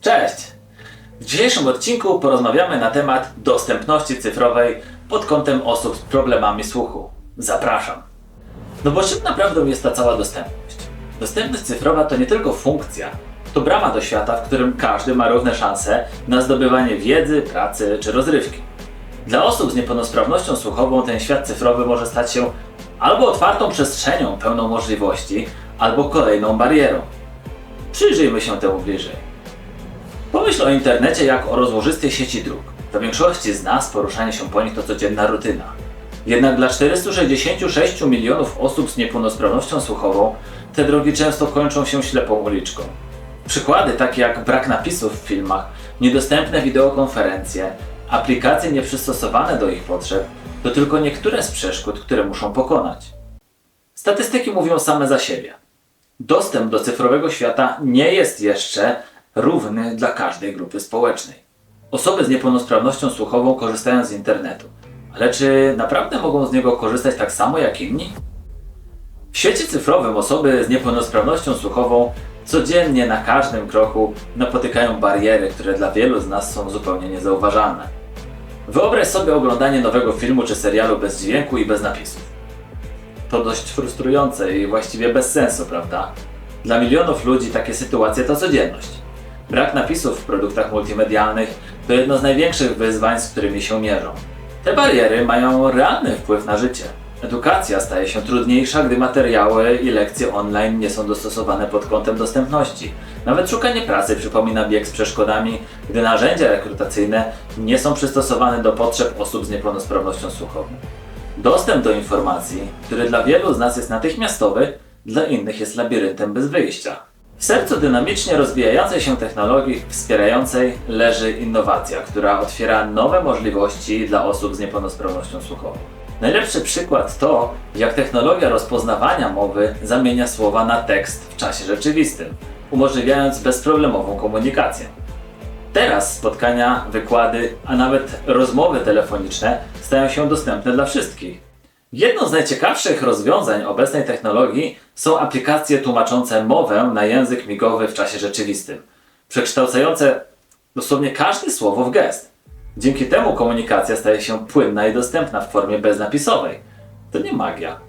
Cześć! W dzisiejszym odcinku porozmawiamy na temat dostępności cyfrowej pod kątem osób z problemami słuchu. Zapraszam! No bo czym naprawdę jest ta cała dostępność? Dostępność cyfrowa to nie tylko funkcja, to brama do świata, w którym każdy ma równe szanse na zdobywanie wiedzy, pracy czy rozrywki. Dla osób z niepełnosprawnością słuchową ten świat cyfrowy może stać się albo otwartą przestrzenią pełną możliwości, albo kolejną barierą. Przyjrzyjmy się temu bliżej. Pomyśl o internecie jak o rozłożystej sieci dróg. Dla większości z nas poruszanie się po nich to codzienna rutyna. Jednak dla 466 milionów osób z niepełnosprawnością słuchową te drogi często kończą się ślepą uliczką. Przykłady takie jak brak napisów w filmach, niedostępne wideokonferencje, aplikacje nieprzystosowane do ich potrzeb to tylko niektóre z przeszkód, które muszą pokonać. Statystyki mówią same za siebie. Dostęp do cyfrowego świata nie jest jeszcze równy dla każdej grupy społecznej. Osoby z niepełnosprawnością słuchową korzystają z internetu, ale czy naprawdę mogą z niego korzystać tak samo jak inni? W świecie cyfrowym osoby z niepełnosprawnością słuchową codziennie na każdym kroku napotykają bariery, które dla wielu z nas są zupełnie niezauważalne. Wyobraź sobie oglądanie nowego filmu czy serialu bez dźwięku i bez napisów. To dość frustrujące i właściwie bez sensu, prawda? Dla milionów ludzi takie sytuacje to codzienność. Brak napisów w produktach multimedialnych to jedno z największych wyzwań, z którymi się mierzą. Te bariery mają realny wpływ na życie. Edukacja staje się trudniejsza, gdy materiały i lekcje online nie są dostosowane pod kątem dostępności. Nawet szukanie pracy przypomina bieg z przeszkodami, gdy narzędzia rekrutacyjne nie są przystosowane do potrzeb osób z niepełnosprawnością słuchową. Dostęp do informacji, który dla wielu z nas jest natychmiastowy, dla innych jest labiryntem bez wyjścia. W sercu dynamicznie rozwijającej się technologii wspierającej leży innowacja, która otwiera nowe możliwości dla osób z niepełnosprawnością słuchową. Najlepszy przykład to, jak technologia rozpoznawania mowy zamienia słowa na tekst w czasie rzeczywistym, umożliwiając bezproblemową komunikację. Teraz spotkania, wykłady, a nawet rozmowy telefoniczne stają się dostępne dla wszystkich. Jedną z najciekawszych rozwiązań obecnej technologii są aplikacje tłumaczące mowę na język migowy w czasie rzeczywistym, przekształcające dosłownie każde słowo w gest. Dzięki temu komunikacja staje się płynna i dostępna w formie beznapisowej. To nie magia.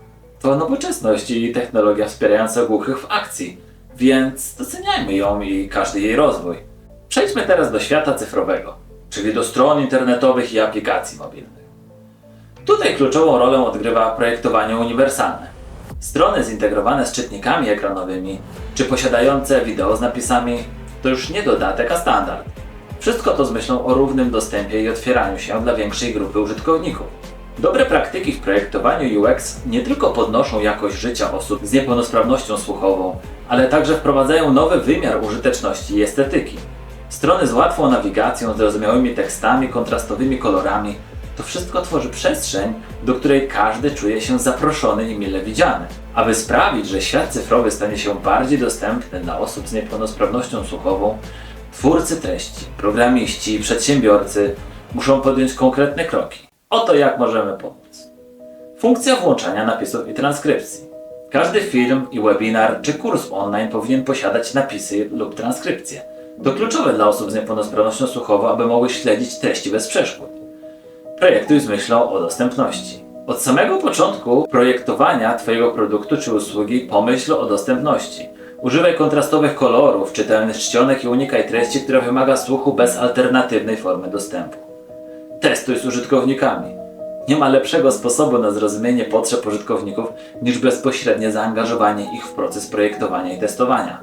To nowoczesność i technologia wspierająca głuchych w akcji, więc doceniajmy ją i każdy jej rozwój. Przejdźmy teraz do świata cyfrowego, czyli do stron internetowych i aplikacji mobilnych. Tutaj kluczową rolę odgrywa projektowanie uniwersalne. Strony zintegrowane z czytnikami ekranowymi, czy posiadające wideo z napisami, to już nie dodatek, a standard. Wszystko to z myślą o równym dostępie i otwieraniu się dla większej grupy użytkowników. Dobre praktyki w projektowaniu UX nie tylko podnoszą jakość życia osób z niepełnosprawnością słuchową, ale także wprowadzają nowy wymiar użyteczności i estetyki. Strony z łatwą nawigacją, zrozumiałymi tekstami, kontrastowymi kolorami to wszystko tworzy przestrzeń, do której każdy czuje się zaproszony i mile widziany. Aby sprawić, że świat cyfrowy stanie się bardziej dostępny dla osób z niepełnosprawnością słuchową, twórcy treści, programiści i przedsiębiorcy muszą podjąć konkretne kroki. Oto jak możemy pomóc. Funkcja włączania napisów i transkrypcji. Każdy film i webinar czy kurs online powinien posiadać napisy lub transkrypcje. To kluczowe dla osób z niepełnosprawnością słuchową, aby mogły śledzić treści bez przeszkód. Projektuj z myślą o dostępności. Od samego początku projektowania Twojego produktu czy usługi pomyśl o dostępności. Używaj kontrastowych kolorów, czytelnych czcionek i unikaj treści, która wymaga słuchu bez alternatywnej formy dostępu. Testuj z użytkownikami. Nie ma lepszego sposobu na zrozumienie potrzeb użytkowników niż bezpośrednie zaangażowanie ich w proces projektowania i testowania.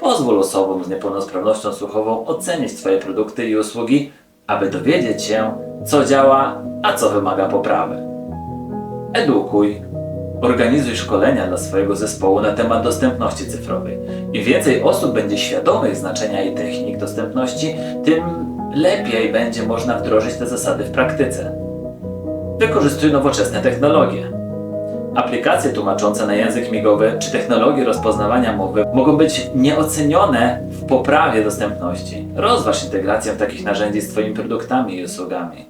Pozwól osobom z niepełnosprawnością słuchową ocenić Twoje produkty i usługi, aby dowiedzieć się, co działa, a co wymaga poprawy. Edukuj. Organizuj szkolenia dla swojego zespołu na temat dostępności cyfrowej. Im więcej osób będzie świadomych znaczenia i technik dostępności, tym lepiej będzie można wdrożyć te zasady w praktyce. Wykorzystuj nowoczesne technologie. Aplikacje tłumaczące na język migowy czy technologie rozpoznawania mowy mogą być nieocenione w poprawie dostępności. Rozważ integrację takich narzędzi z Twoimi produktami i usługami.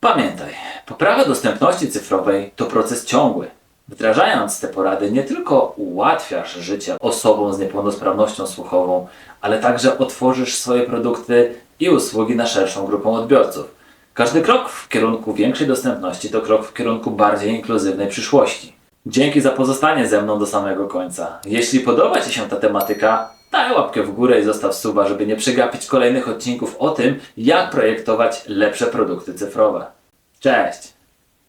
Pamiętaj, poprawa dostępności cyfrowej to proces ciągły. Wdrażając te porady nie tylko ułatwiasz życie osobom z niepełnosprawnością słuchową, ale także otworzysz swoje produkty i usługi na szerszą grupę odbiorców. Każdy krok w kierunku większej dostępności to krok w kierunku bardziej inkluzywnej przyszłości. Dzięki za pozostanie ze mną do samego końca. Jeśli podoba Ci się ta tematyka, daj łapkę w górę i zostaw suba, żeby nie przegapić kolejnych odcinków o tym, jak projektować lepsze produkty cyfrowe. Cześć!